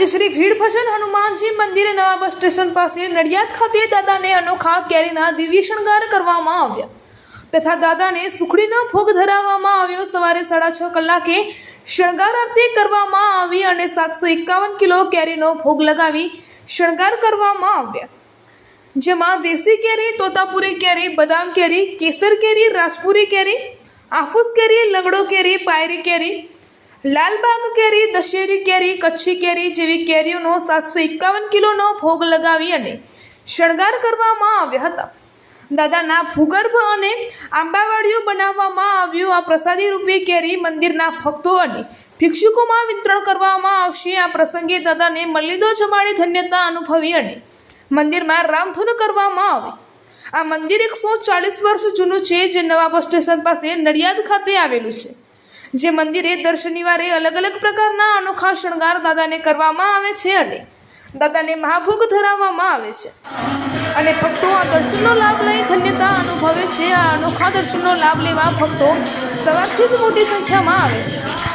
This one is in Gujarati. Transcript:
ભીડ ભજન હનુમાનજી મંદિરે નવા બસ સ્ટેશન પાસે નડિયાદ ખાતે દાદાને અનોખા કેરીના દિવ્ય શણગાર કરવામાં આવ્યા. તથા દાદાને સુખડીનો ભોગ ધરાવવામાં આવ્યો. સવારે સાડા છ કલાકે શણગાર આરતી કરવામાં આવી અને સાતસો એકાવન કિલો કેરીનો ભોગ લગાવી શણગાર કરવામાં આવ્યા. જેમાં દેશી કેરી, તોતાપુરી કેરી, બદામ કેરી, કેસર કેરી, રાજપુરી કેરી, આફૂસ કેરી, લંગડો કેરી, પાયરી કેરી લાલબાગ કેરી, દશેરી કેરી, કચ્છી કેરી જેવી કેરીઓનો સાતસો એકાવન કિલોનો ભોગ લગાવી અને શણગાર કરવામાં આવ્યા હતા. દાદાના ભૂગર્ભ અને આંબાવાડીઓ બનાવવામાં આવ્યું. આ પ્રસાદી રૂપે કેરી મંદિરના ભક્તો અને ભિક્ષુકોમાં વિતરણ કરવામાં આવશે. આ પ્રસંગે દાદાને મલ્લીદો જમાડી ધન્યતા અનુભવી અને મંદિરમાં રામધૂન કરવામાં આવી. આ મંદિર એકસો ચાલીસ વર્ષ જૂનું છે, જે નવા બસ સ્ટેશન પાસે નડિયાદ ખાતે આવેલું છે. જે મંદિરે દર શનિવારે અલગ અલગ પ્રકારના અનોખા શણગાર દાદાને કરવામાં આવે છે અને દાદાને મહાભોગ ધરાવવામાં આવે છે. અને ભક્તો આ દર્શનનો લાભ લઈ ધન્યતા અનુભવે છે. આ અનોખા દર્શનનો લાભ લેવા ભક્તો સવારથી જ મોટી સંખ્યામાં આવે છે.